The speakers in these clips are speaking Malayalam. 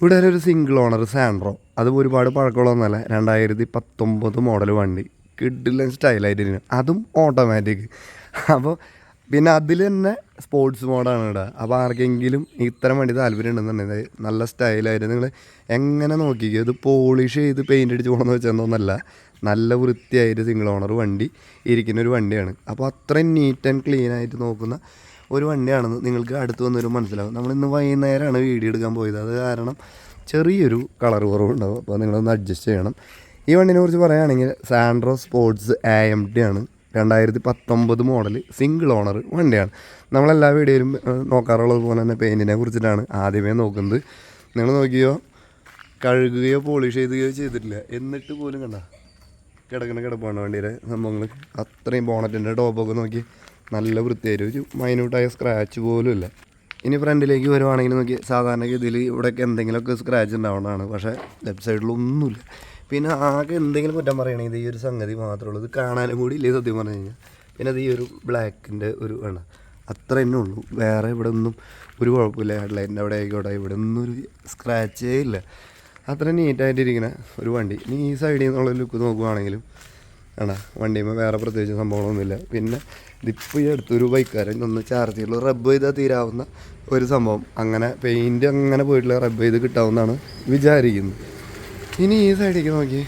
ഇവിടെ ഒരു സിംഗിൾ ഓണർ സാൻഡ്രോ അതും ഒരുപാട് പഴക്കമുള്ളതൊന്നല്ല രണ്ടായിരത്തി പത്തൊമ്പത് മോഡൽ വണ്ടി. കിഡിലൻ സ്റ്റൈലായിട്ടിരുന്നു അതും ഓട്ടോമാറ്റിക് അപ്പോൾ പിന്നെ അതിൽ തന്നെ സ്പോർട്സ് മോഡാണ് ഇവിടെ അപ്പോൾ ആർക്കെങ്കിലും ഇത്തരം വണ്ടി താല്പര്യം ഉണ്ടെന്നുണ്ടെങ്കിൽ നല്ല സ്റ്റൈലായിട്ട് നിങ്ങൾ എങ്ങനെ നോക്കിക്കോ. ഇത് പോളിഷ് ചെയ്ത് പെയിന്റ് അടിച്ച് പോകണമെന്ന് വെച്ചതൊന്നല്ല നല്ല വൃത്തിയായിട്ട് സിംഗിൾ ഓണർ വണ്ടി ഇരിക്കുന്ന ഒരു വണ്ടിയാണ്. അപ്പോൾ അത്രയും നീറ്റ് ആൻഡ് ക്ലീൻ ആയിട്ട് നോക്കുന്ന ഒരു വണ്ടിയാണെന്ന് നിങ്ങൾക്ക് അടുത്ത് വന്നൊരു മനസ്സിലാവും. നമ്മൾ ഇന്ന് വൈകുന്നേരമാണ് വീഡിയോ എടുക്കാൻ പോയത്. അത് കാരണം ചെറിയൊരു കളർ കുറവുണ്ടാവും. അപ്പോൾ നിങ്ങളൊന്ന് അഡ്ജസ്റ്റ് ചെയ്യണം. ഈ വണ്ടിനെ കുറിച്ച് പറയുകയാണെങ്കിൽ Santro sports A M T ആണ്. രണ്ടായിരത്തി പത്തൊമ്പത് മോഡൽ സിംഗിൾ ഓണർ വണ്ടിയാണ്. നമ്മളെല്ലാ വീഡിയോയിലും നോക്കാറുള്ളത് പോലെ തന്നെ പെയിന്റിനെ കുറിച്ചിട്ടാണ് ആദ്യമേ നോക്കുന്നത്. നിങ്ങൾ നോക്കിയോ? കഴുകുകയോ പോളിഷ് ചെയ്യുകയോ ചെയ്തിട്ടില്ല. എന്നിട്ട് പോലും കണ്ട കിടക്കുന്ന കിടപ്പാണ് വണ്ടിയുടെ സംഭവങ്ങൾ അത്രയും ബോണറ്റിന്റെ ടോപ്പൊക്കെ നോക്കി. നല്ല വൃത്തിയായി ഒരു മൈന്യൂട്ടായ സ്ക്രാച്ച് പോലും ഇല്ല. ഇനി ഫ്രണ്ടിലേക്ക് വരുവാണെങ്കിൽ നോക്കി സാധാരണഗതിയിൽ ഇവിടെയൊക്കെ എന്തെങ്കിലുമൊക്കെ സ്ക്രാച്ച് ഉണ്ടാവുന്നതാണ് പക്ഷേ ലെഫ്റ്റ് സൈഡിലൊന്നുമില്ല പിന്നെ ആകെ എന്തെങ്കിലും കുറ്റം പറയണമെങ്കിൽ ഇത് ഈ ഒരു സംഗതി മാത്രമേ ഉള്ളൂ. ഇത് കാണാനും കൂടി ഇല്ലേ സത്യം പറഞ്ഞു കഴിഞ്ഞാൽ പിന്നെ അത് ഈ ഒരു ബ്ലാക്കിന്റെ ഒരു വേണ്ട അത്ര തന്നെ ഉള്ളൂ. വേറെ ഇവിടെ ഒന്നും ഒരു കുഴപ്പമില്ല. ഹെഡ്ലൈറ്റിന്റെ അവിടെ ആയിക്കോട്ടെ. ഇവിടെ ഒന്നും ഒരു സ്ക്രാച്ചേ ഇല്ല. അത്ര നീറ്റായിട്ടിരിക്കുന്ന ഒരു വണ്ടി. ഇനി ഈ സൈഡിൽ നിന്നുള്ള ലുക്ക് നോക്കുവാണെങ്കിലും ആണോ? വണ്ടിയുമ്പോൾ വേറെ പ്രത്യേകിച്ച് സംഭവങ്ങളൊന്നുമില്ല. പിന്നെ ഇതിപ്പോൾ ഈ അടുത്തൊരു ബൈക്കാരൻ ഒന്ന് ചാർജ് ചെയ്തുള്ളൂ റബ്ബ് ചെയ്താൽ തീരാവുന്ന ഒരു സംഭവം. അങ്ങനെ പെയിന്റ് അങ്ങനെ പോയിട്ടുള്ള റബ്ബ് ചെയ്ത് കിട്ടാവുന്നതാണ് വിചാരിക്കുന്നത്. ഇനി ഈ സൈഡിലേക്ക് നോക്കി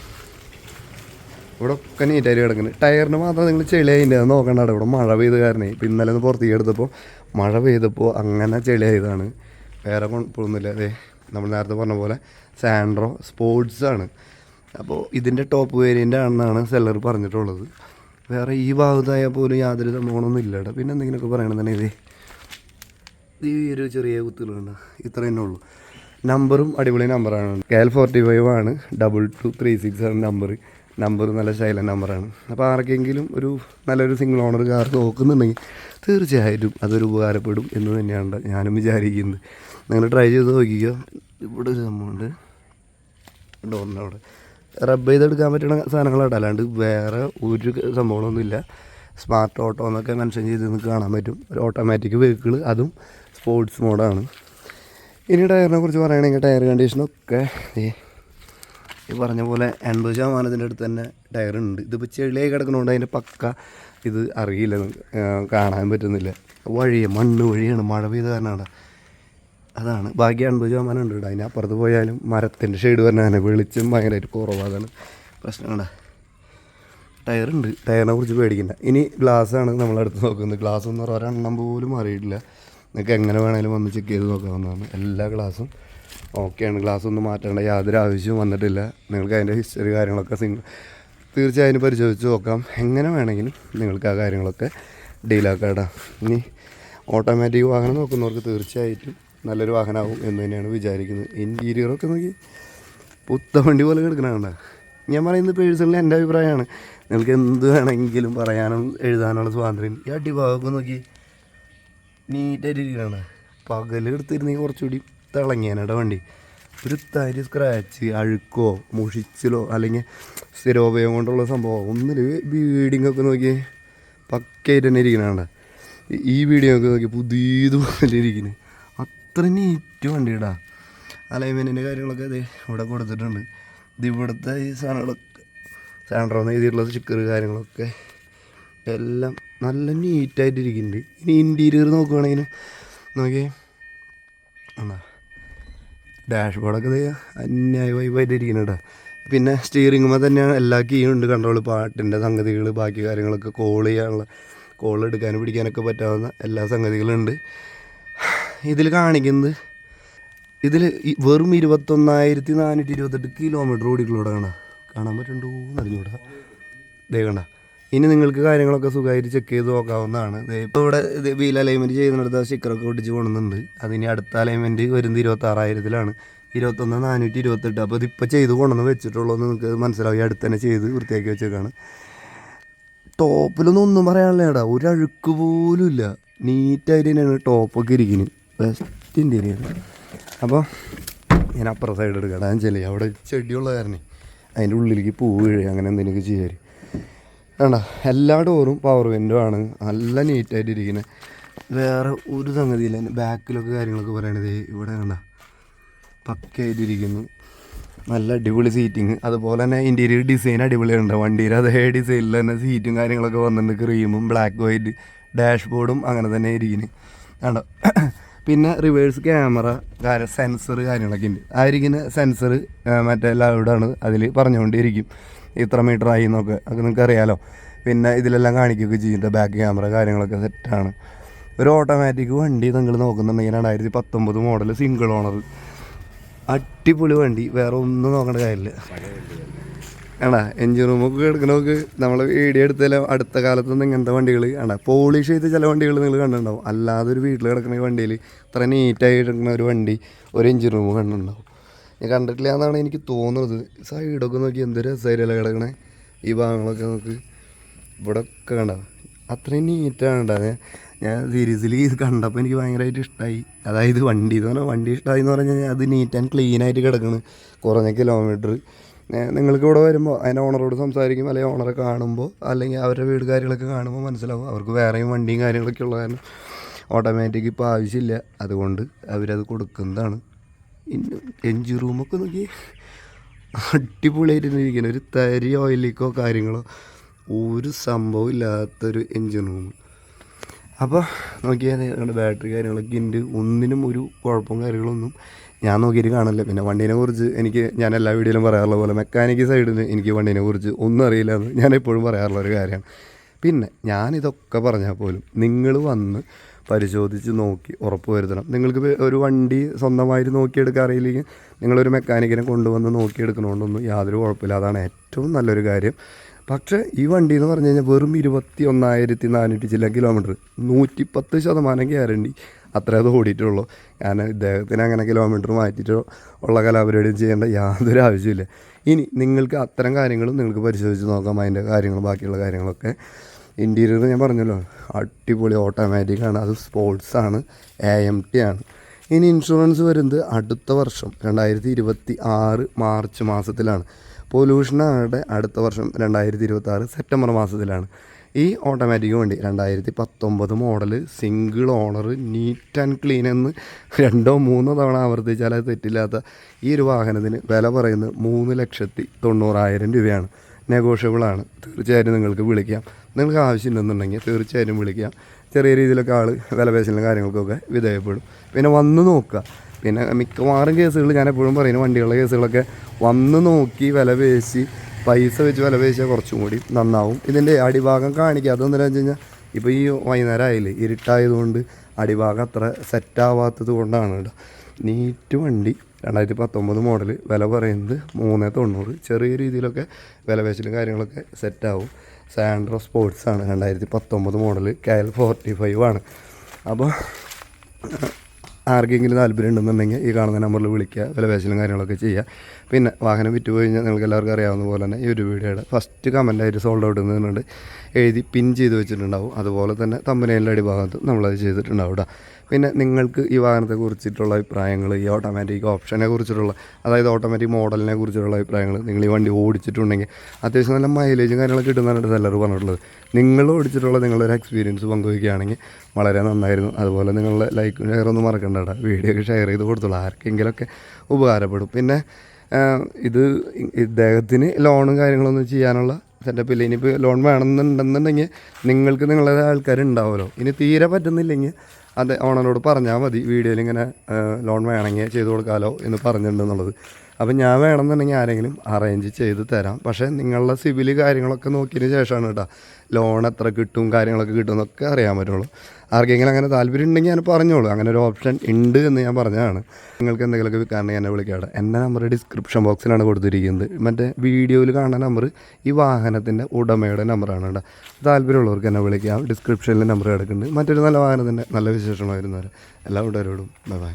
ഇവിടെ ഒക്കെ നീറ്റായിട്ട് കിടക്കുന്നത് ടയറിന് മാത്രം നിങ്ങൾ ചെളിയായിന്റെ നോക്കണ്ട ഇവിടെ മഴ പെയ്ത് കാരണേ ഇപ്പം ഇന്നലെ ഒന്ന് പുറത്തേക്ക് എടുത്തപ്പോൾ മഴ പെയ്തപ്പോൾ അങ്ങനെ ചെളിയായതാണ് വേറെ കുഴപ്പമൊന്നുമില്ല അതെ നമ്മൾ നേരത്തെ പറഞ്ഞ പോലെ സാൻഡ്രോ സ്പോർട്സാണ് അപ്പോൾ ഇതിന്റെ ടോപ്പ് വേരിയന്റ് ആണെന്നാണ് സെല്ലർ പറഞ്ഞിട്ടുള്ളത്. വേറെ ഈ ഭാഗത്തായ പോലും യാതൊരു സംഭവങ്ങളൊന്നും ഇല്ല കേട്ടോ പിന്നെ എന്തെങ്കിലുമൊക്കെ പറയണമെന്നുണ്ടെങ്കിൽ ഈ ഒരു ചെറിയ കുത്തുകളുണ്ട് ഇത്ര തന്നെ ഉള്ളൂ. നമ്പറും അടിപൊളി നമ്പറാണ് കെ എൽ ഫോർട്ടി ഫൈവ് ആണ്. ഡബിൾ ടു ത്രീ സിക്സ് ആണ് നമ്പർ നമ്പർ നല്ല ശൈല നമ്പറാണ് അപ്പോൾ ആർക്കെങ്കിലും ഒരു നല്ലൊരു സിംഗിൾ ഓണർ കാർ നോക്കുന്നുണ്ടെങ്കിൽ തീർച്ചയായിട്ടും അതൊരു ഉപകാരപ്പെടും എന്ന് തന്നെയാണ് ഞാനും വിചാരിക്കുന്നത്. നിങ്ങൾ ട്രൈ ചെയ്ത് നോക്കിക്കുക ഇവിടെ ഒരു സംഭവമുണ്ട്. ഡോറിന്റെ അവിടെ. റബ്ബ് ചെയ്തെടുക്കാൻ പറ്റുന്ന സാധനങ്ങളാണ് അല്ലാണ്ട് വേറെ ഒരു സംഭവങ്ങളൊന്നുമില്ല. സ്മാർട്ട് ഓട്ടോ എന്നൊക്കെ മെൻഷൻ ചെയ്ത് നിങ്ങൾക്ക് കാണാൻ പറ്റും. ഒരു ഓട്ടോമാറ്റിക് വെഹിക്കിൾ അതും സ്പോർട്സ് മോഡാണ് ഇനി ടയറിനെ കുറിച്ച് പറയുകയാണെങ്കിൽ ടയർ കണ്ടീഷനൊക്കെ ഈ പറഞ്ഞ പോലെ എൺപത് ശതമാനത്തിന്റെ അടുത്ത് തന്നെ ടയർ ഉണ്ട്. ഇതിപ്പോൾ ചെളിയായി കിടക്കുന്നതുകൊണ്ട് അതിന്റെ പക്ക ഇത് അറിയില്ല. കാണാൻ പറ്റുന്നില്ല. വഴി മണ്ണ് വഴിയാണ് മഴ പെയ്ത കാരണമാണ്. അതാണ്. ബാക്കി അൻപത് ശതമാനം ഉണ്ട് കേട്ടോ. അതിനപ്പുറത്ത് പോയാലും മരത്തിന്റെ ഷെയ്ഡ് പറഞ്ഞാൽ വെളിച്ചം ഭയങ്കരമായിട്ട് കുറവാണ്. പ്രശ്നമാണ് ടയറുണ്ട്. ടയറിനെ കുറിച്ച് പേടിക്കണ്ട. ഇനി ഗ്ലാസ്സാണ് നമ്മളടുത്ത് നോക്കുന്നത്. ഗ്ലാസ് എന്ന് പറഞ്ഞാൽ ഒരെണ്ണം പോലും അറിയിട്ടില്ല നിങ്ങൾക്ക് എങ്ങനെ വേണമെങ്കിലും വന്ന് ചെക്ക് ചെയ്ത് നോക്കാവുന്നതാണ്. എല്ലാ ഗ്ലാസും ഓക്കെയാണ് ഗ്ലാസ് ഒന്നും മാറ്റേണ്ട യാതൊരു ആവശ്യവും വന്നിട്ടില്ല. നിങ്ങൾക്ക് അതിന്റെ ഹിസ്റ്ററി കാര്യങ്ങളൊക്കെ സിംഗ് തീർച്ചയായും പരിശോധിച്ച് നോക്കാം. എങ്ങനെ വേണമെങ്കിലും നിങ്ങൾക്ക് ആ കാര്യങ്ങളൊക്കെ ഡീലാക്കാം ഇനി ഓട്ടോമാറ്റിക് വാഹനം നോക്കുന്നവർക്ക് തീർച്ചയായിട്ടും നല്ലൊരു വാഹനമാവും എന്ന് തന്നെയാണ് വിചാരിക്കുന്നത്. ഇന്റീരിയറൊക്കെ നോക്കി പുത്ത വണ്ടി പോലെ കിടക്കണ ഞാൻ പറയുന്നത് പേഴ്സണലി എന്റെ അഭിപ്രായമാണ്. നിങ്ങൾക്ക് എന്ത് വേണമെങ്കിലും പറയാനും എഴുതാനുള്ള സ്വാതന്ത്ര്യം ഈ അടിഭാഗമൊക്കെ നോക്കി നീറ്റായിട്ട് ഇരിക്കുകയാണ് പകലെടുത്തിരുന്നെങ്കിൽ കുറച്ചുകൂടി തിളങ്ങിയാനട വണ്ടി. ഒരു തരി സ്ക്രാച്ച് അഴുക്കോ മുഷിച്ചിലോ അല്ലെങ്കിൽ സ്ഥിരോപയോഗം കൊണ്ടുള്ള സംഭവം. ഒന്നിൽ ബീഡിങ്ങൊക്കെ നോക്കി പക്കയായിട്ട് തന്നെ ഇരിക്കണ ഈ വീഡിയോ ഒക്കെ നോക്കി പുതിയതുപോലെ ഇരിക്കുന്നത് അത്ര നീറ്റ് വണ്ടിയിടാ. അലൈൻമെന്റിന്റെ കാര്യങ്ങളൊക്കെ അതെ ഇവിടെ കൊടുത്തിട്ടുണ്ട്. ഇത് ഇവിടുത്തെ ഈ സാധനങ്ങളൊക്കെ സാൻഡ്രോന്ന് എഴുതിയിട്ടുള്ള സ്റ്റിക്കർ കാര്യങ്ങളൊക്കെ എല്ലാം നല്ല നീറ്റായിട്ട് ഇരിക്കുന്നുണ്ട് ഇനി ഇന്റീരിയർ നോക്കുകയാണെങ്കിലും നോക്കിയേ. എന്നാ ഡാഷ് ബോർഡൊക്കെ ഇത് അന്യായ വൈബായിട്ട് ഇരിക്കുന്നുണ്ട് പിന്നെ സ്റ്റിയറിങ്ങുമ്പോൾ തന്നെയാണ് എല്ലാ കീയും ഉണ്ട്. കൺട്രോൾ പാട്ടിന്റെ സംഗതികൾ ബാക്കി കാര്യങ്ങളൊക്കെ കോൾ ചെയ്യാനുള്ള കോൾ എടുക്കാനും പിടിക്കാനൊക്കെ പറ്റാവുന്ന എല്ലാ സംഗതികളും ഉണ്ട് ഇതിൽ കാണിക്കുന്നത്. ഇതിൽ വെറും ഇരുപത്തൊന്നായിരത്തി നാനൂറ്റി ഇരുപത്തെട്ട് കിലോമീറ്റർ ഓടിക്കളൂടെ കാണാം കാണാൻ പറ്റുന്നുണ്ടോ എന്ന് അറിഞ്ഞൂടാ ദേ കണ്ട. ഇനി നിങ്ങൾക്ക് കാര്യങ്ങളൊക്കെ സുഖമായിട്ട് ചെക്ക് ചെയ്ത് നോക്കാവുന്നതാണ്. ഇപ്പോൾ ഇവിടെ വീൽ അലൈൻമെന്റ് ചെയ്യുന്നിടത്ത് സ്റ്റിക്കറൊക്കെ ഒട്ടിച്ച് കൊണ്ടുവന്നുണ്ട് അതിന് അടുത്ത അലൈൻമെന്റ് വരുന്നത് ഇരുപത്താറായിരത്തിലാണ്. ഇരുപത്തൊന്ന് നാനൂറ്റി ഇരുപത്തെട്ട് അപ്പോൾ ഇതിപ്പോൾ ചെയ്ത് കൊണ്ടുവന്ന് വെച്ചിട്ടുള്ളൂ എന്ന് നിങ്ങൾക്ക് മനസ്സിലാവും. അടുത്ത് തന്നെ ചെയ്ത് വൃത്തിയാക്കി വെച്ചേക്കാണ്. ടോപ്പിലൊന്നും ഒന്നും പറയാനില്ല ഒരു അഴുക്ക് പോലും ഇല്ല. നീറ്റായിട്ട് തന്നെയാണ് ടോപ്പൊക്കെ ഇരിക്കുന്നത്. ബെസ്റ്റ് ഇന്റീരിയർ അപ്പോൾ ഞാൻ അപ്പുറം സൈഡ് എടുക്കാം ഞാൻ ചെല്ലി അവിടെ ചെടിയുള്ള കാരണം. അതിന്റെ ഉള്ളിലേക്ക് പൂ അങ്ങനെ എന്തെങ്കിലുമൊക്കെ ചെയ്യാറ് വേണ്ട എല്ലാ ഡോറും പവർ വിൻഡോ ആണ്. നല്ല നീറ്റായിട്ട് ഇരിക്കുന്നത് വേറെ ഒരു സംഗതിയില്ല. ബാക്കിലൊക്കെ കാര്യങ്ങളൊക്കെ പറയണത് ഇവിടെ വേണ്ട പക്കയായിട്ടിരിക്കുന്നു നല്ല അടിപൊളി സീറ്റിങ് അതുപോലെ തന്നെ ഇന്റീരിയർ ഡിസൈൻ അടിപൊളിയുണ്ട് വണ്ടിയിൽ അതേ ഡിസൈനിൽ തന്നെ സീറ്റും കാര്യങ്ങളൊക്കെ വന്നിട്ടുണ്ട്. ക്രീമും ബ്ലാക്ക് വൈറ്റ് ഡാഷ്ബോർഡും അങ്ങനെ തന്നെ ഇരിക്കുന്നു കണ്ടോ? പിന്നെ റിവേഴ്സ് ക്യാമറ കാര്യം സെൻസർ കാര്യങ്ങളൊക്കെ ഉണ്ട്. ആയിരിക്കുന്ന സെൻസർ മറ്റേ ലൗഡാണ് അതിൽ പറഞ്ഞുകൊണ്ടിരിക്കും. ഇത്ര മീറ്റർ ആയി എന്നൊക്കെ. അത് നിങ്ങൾക്ക് അറിയാലോ. പിന്നെ ഇതിലെല്ലാം കാണിക്കുകയൊക്കെ ചെയ്യുന്നുണ്ട് ബാക്ക് ക്യാമറ കാര്യങ്ങളൊക്കെ സെറ്റാണ് ഒരു ഓട്ടോമാറ്റിക് വണ്ടി നിങ്ങൾ നോക്കുന്നുണ്ടെങ്കിൽ രണ്ടായിരത്തി പത്തൊമ്പത് മോഡൽ സിംഗിൾ ഓണർ അടിപൊളി വണ്ടി. വേറെ ഒന്നും നോക്കേണ്ട കാര്യമില്ല. ആണാ എഞ്ചിൻ റൂമൊക്കെ നമുക്ക് നമ്മൾ വീഡിയോ എടുത്താലും അടുത്ത കാലത്തൊന്നും ഇങ്ങനത്തെ വണ്ടികൾ ആണാ പോളിഷ് ചെയ്ത ചില വണ്ടികൾ നിങ്ങൾ കണ്ടിട്ടുണ്ടാവും. അല്ലാതെ ഒരു വീട്ടിൽ കിടക്കുന്ന വണ്ടിയിൽ ഇത്ര നീറ്റായി കിടക്കുന്ന ഒരു വണ്ടി ഒരു എഞ്ചിൻ റൂം കണ്ടിട്ടുണ്ടാവും. ഞാൻ കണ്ടിട്ടില്ല എന്നാണ് എനിക്ക് തോന്നുന്നത്. സൈഡൊക്കെ നോക്കി എന്ത് രസമായിട്ടല്ല കിടക്കണേ? ഈ ഭാഗങ്ങളൊക്കെ നമുക്ക് ഇവിടെ ഒക്കെ കണ്ട? അത്രയും നീറ്റാണ് ഉണ്ടാകുന്നത് ഞാൻ സീരിയസ്ലി ഇത് കണ്ടപ്പോൾ എനിക്ക് ഭയങ്കരമായിട്ട് ഇഷ്ടമായി അതായത് വണ്ടി എന്ന് പറഞ്ഞാൽ വണ്ടി ഇഷ്ടമായി എന്ന് പറഞ്ഞാൽ അത് നീറ്റ് ആൻഡ് ക്ലീൻ ആയിട്ട് കിടക്കണ്. കുറഞ്ഞ കിലോമീറ്റർ നിങ്ങൾക്ക് ഇവിടെ വരുമ്പോൾ അതിന്റെ ഓണറോട് സംസാരിക്കും അല്ലെങ്കിൽ ഓണറെ കാണുമ്പോൾ അല്ലെങ്കിൽ അവരുടെ വീട് കാര്യങ്ങളൊക്കെ കാണുമ്പോൾ മനസ്സിലാവും. അവർക്ക് വേറെയും വണ്ടിയും കാര്യങ്ങളൊക്കെ ഉള്ള കാരണം ഓട്ടോമാറ്റിക് ഇപ്പോൾ ആവശ്യമില്ല. അതുകൊണ്ട് അവരത് കൊടുക്കുന്നതാണ്. എഞ്ചി റൂമൊക്കെ നോക്കി അടിപൊളിയായിട്ട് ഇരിക്കുന്നത് ഒരു തരി ഓയിലേക്കോ കാര്യങ്ങളോ ഒരു സംഭവം ഇല്ലാത്തൊരു എഞ്ചിൻ റൂം. അപ്പോൾ നോക്കിയാൽ ബാറ്ററി കാര്യങ്ങളൊക്കെ ഉണ്ട് ഒന്നിനും ഒരു കുഴപ്പവും കാര്യങ്ങളൊന്നും ഞാൻ നോക്കിയിട്ട് കാണില്ല. പിന്നെ വണ്ടീനെ കുറിച്ച് എനിക്ക് ഞാൻ എല്ലാ വീഡിയോയിലും പറയാറുള്ള പോലെ മെക്കാനിക്ക് സൈഡിൽ എനിക്ക് വണ്ടീനെ കുറിച്ച് ഒന്നും അറിയില്ല എന്ന് ഞാൻ എപ്പോഴും പറയാറുള്ള ഒരു കാര്യമാണ്. പിന്നെ ഞാനിതൊക്കെ പറഞ്ഞാൽ പോലും നിങ്ങൾ വന്ന് പരിശോധിച്ച് നോക്കി ഉറപ്പ് വരുത്തണം. നിങ്ങൾക്ക് ഒരു വണ്ടി സ്വന്തമായിട്ട് നോക്കിയെടുക്കാൻ അറിയില്ലെങ്കിൽ നിങ്ങളൊരു മെക്കാനിക്കിനെ കൊണ്ടുവന്ന് നോക്കിയെടുക്കണോണ്ടൊന്നും യാതൊരു കുഴപ്പമില്ല. അതാണ് ഏറ്റവും നല്ലൊരു കാര്യം. പക്ഷേ ഈ വണ്ടി എന്ന് പറഞ്ഞു കഴിഞ്ഞാൽ വെറും ഇരുപത്തി ഒന്നായിരത്തി നാനൂറ്റി ചില കിലോമീറ്റർ നൂറ്റിപ്പത്ത് ശതമാനം ഗ്യാരണ്ടി അത്രേ അത് ഓടിയിട്ടുള്ളൂ. കാരണം ഇദ്ദേഹത്തിന് അങ്ങനെ കിലോമീറ്റർ മാറ്റിയിട്ടോ ഉള്ള കലാപരിപാടിയും ചെയ്യേണ്ട യാതൊരു ആവശ്യമില്ല ഇനി നിങ്ങൾക്ക് അത്തരം കാര്യങ്ങളും നിങ്ങൾക്ക് പരിശോധിച്ച് നോക്കാം അതിന്റെ കാര്യങ്ങളും ബാക്കിയുള്ള കാര്യങ്ങളൊക്കെ. ഇന്റീരിയർ ഞാൻ പറഞ്ഞല്ലോ അടിപൊളി ഓട്ടോമാറ്റിക് ആണ് അത് സ്പോർട്സാണ് എ എം ടി ആണ്. ഇനി ഇൻഷുറൻസ് വരുന്നത് അടുത്ത വർഷം രണ്ടായിരത്തി ഇരുപത്തി ആറ് മാർച്ച് മാസത്തിലാണ്. പൊല്യൂഷനാകട്ടെ അടുത്ത വർഷം രണ്ടായിരത്തി ഇരുപത്തി ആറ് സെപ്റ്റംബർ മാസത്തിലാണ്. ഈ ഓട്ടോമാറ്റിക് വണ്ടി രണ്ടായിരത്തി പത്തൊമ്പത് model single owner neat and clean എന്ന് രണ്ടോ മൂന്നോ തവണ ആവർത്തിച്ചാൽ അത് തെറ്റില്ലാത്ത ഈ ഒരു വാഹനത്തിന് വില പറയുന്നത് മൂന്ന് ലക്ഷത്തി തൊണ്ണൂറായിരം രൂപയാണ്. നെഗോഷ്യബിളാണ് തീർച്ചയായിട്ടും നിങ്ങൾക്ക് വിളിക്കാം. നിങ്ങൾക്ക് ആവശ്യമുണ്ടെന്നുണ്ടെങ്കിൽ തീർച്ചയായിട്ടും വിളിക്കാം. ചെറിയ രീതിയിലൊക്കെ ആൾ വിലപേശലും കാര്യങ്ങൾക്കൊക്കെ വിധേയപ്പെടും. പിന്നെ വന്ന് നോക്കുക. പിന്നെ മിക്കവാറും കേസുകൾ ഞാൻ എപ്പോഴും പറയുന്ന വണ്ടികളുടെ കേസുകളൊക്കെ വന്ന് നോക്കി വില പേശി പൈസ വെച്ച് വില പേശിയാൽ കുറച്ചും കൂടി നന്നാവും. ഇതിന്റെ അടിഭാഗം കാണിക്കുക അതെന്ന് വെച്ച് കഴിഞ്ഞാൽ ഇപ്പോൾ ഈ വൈകുന്നേരം ആയില്ലേ ഇരുട്ടായതുകൊണ്ട് അടിഭാഗം അത്ര സെറ്റാവാത്തത് കൊണ്ടാണ് കേട്ടോ. നീറ്റ് വണ്ടി രണ്ടായിരത്തി പത്തൊമ്പത് മോഡൽ വില പറയുന്നത് മൂന്ന് തൊണ്ണൂറ്. ചെറിയ രീതിയിലൊക്കെ വില പേശലും കാര്യങ്ങളൊക്കെ സെറ്റാവും സാൻഡ്രോ സ്പോർട്സ് ആണ് രണ്ടായിരത്തി പത്തൊമ്പത് model K L forty five ആണ്. അപ്പോൾ ആർക്കെങ്കിലും താല്പര്യം ഉണ്ടെന്നുണ്ടെങ്കിൽ ഈ കാണുന്ന നമ്പറിൽ വിളിക്കുക വില പേശലും കാര്യങ്ങളൊക്കെ ചെയ്യുക. പിന്നെ വാഹനം വിറ്റ് പോയി കഴിഞ്ഞാൽ നിങ്ങൾക്ക് എല്ലാവർക്കും അറിയാവുന്ന പോലെ തന്നെ ഈ ഒരു വീഡിയോയുടെ ഫസ്റ്റ് കമന്റായിട്ട് സോൾഡ് ഔട്ട് എന്നുണ്ട് എഴുതി പിൻ ചെയ്ത് വെച്ചിട്ടുണ്ടാവും. അതുപോലെ തന്നെ തമ്പനയിലെ അടിഭാഗത്ത് നമ്മളത് ചെയ്തിട്ടുണ്ടാവും കേട്ടോ പിന്നെ നിങ്ങൾക്ക് ഈ വാഹനത്തെ കുറിച്ചിട്ടുള്ള അഭിപ്രായങ്ങൾ ഈ ഓട്ടോമാറ്റിക് ഓപ്ഷനെ കുറിച്ചിട്ടുള്ള അതായത് ഓട്ടോമാറ്റിക് മോഡലിനെ കുറിച്ചിട്ടുള്ള അഭിപ്രായങ്ങൾ നിങ്ങൾ ഈ വണ്ടി ഓടിച്ചിട്ടുണ്ടെങ്കിൽ അത്യാവശ്യം നല്ല മൈലേജും കാര്യങ്ങളൊക്കെ കിട്ടുന്നതാണ് സെല്ലർ പറഞ്ഞിട്ടുള്ളത്. നിങ്ങൾ ഓടിച്ചിട്ടുള്ള നിങ്ങളൊരു എക്സ്പീരിയൻസ് പങ്കുവയ്ക്കുകയാണെങ്കിൽ വളരെ നന്നായിരുന്നു. അതുപോലെ നിങ്ങളുടെ ലൈക്ക് ഷെയർ ഒന്നും മറക്കണ്ട വീഡിയോ ഒക്കെ ഷെയർ ചെയ്ത് കൊടുത്തോളൂ. ആർക്കെങ്കിലുമൊക്കെ ഉപകാരപ്പെടും. പിന്നെ ഇത് ഇദ്ദേഹത്തിന് ലോണും കാര്യങ്ങളൊന്നും ചെയ്യാനുള്ള സെറ്റപ്പ് ഇല്ല ഇനിയിപ്പോൾ ലോൺ വേണമെന്നുണ്ടെന്നുണ്ടെങ്കിൽ നിങ്ങൾക്ക് നിങ്ങളുടെ ആൾക്കാരുണ്ടാവുമല്ലോ. ഇനി തീരെ പറ്റുന്നില്ലെങ്കിൽ അത് ഓണറോട് പറഞ്ഞാൽ മതി. വീഡിയോയിൽ ഇങ്ങനെ ലോൺ വേണമെങ്കിൽ ചെയ്ത് കൊടുക്കാമല്ലോ എന്ന് പറഞ്ഞിട്ടുണ്ടെന്നുള്ളത്. അപ്പം ഞാൻ വേണമെന്നുണ്ടെങ്കിൽ ആരെങ്കിലും അറേഞ്ച് ചെയ്ത് തരാം. പക്ഷേ നിങ്ങളുടെ സിവിൽ കാര്യങ്ങളൊക്കെ നോക്കിയതിന് ശേഷമാണ് കേട്ടോ. ലോൺ എത്ര കിട്ടും കാര്യങ്ങളൊക്കെ കിട്ടും എന്നൊക്കെ അറിയാൻ പറ്റുള്ളൂ. ആർക്കെങ്കിലും അങ്ങനെ താല്പര്യം ഉണ്ടെങ്കിൽ ഞാൻ പറഞ്ഞോളൂ. അങ്ങനെ ഒരു ഓപ്ഷൻ ഉണ്ട് എന്ന് ഞാൻ പറഞ്ഞതാണ്. നിങ്ങൾക്ക് എന്തെങ്കിലുമൊക്കെ വിൽക്കാണെങ്കിൽ എന്നെ വിളിക്കാട്ടെ. എന്റെ നമ്പർ ഡിസ്ക്രിപ്ഷൻ ബോക്സിലാണ് കൊടുത്തിരിക്കുന്നത്. മറ്റേ വീഡിയോയിൽ കാണുന്ന നമ്പർ ഈ വാഹനത്തിന്റെ ഉടമയുടെ നമ്പറാണ് കേട്ടോ. താല്പര്യമുള്ളവർക്ക് എന്നെ വിളിക്കാം. ഡിസ്ക്രിപ്ഷനിൽ നമ്പർ കിടക്കുന്നുണ്ട്. മറ്റൊരു നല്ല വാഹനത്തിന്റെ നല്ല വിശേഷമായിരുന്നു. എല്ലാ കൂട്ടുകാരോടും ബൈ ബൈ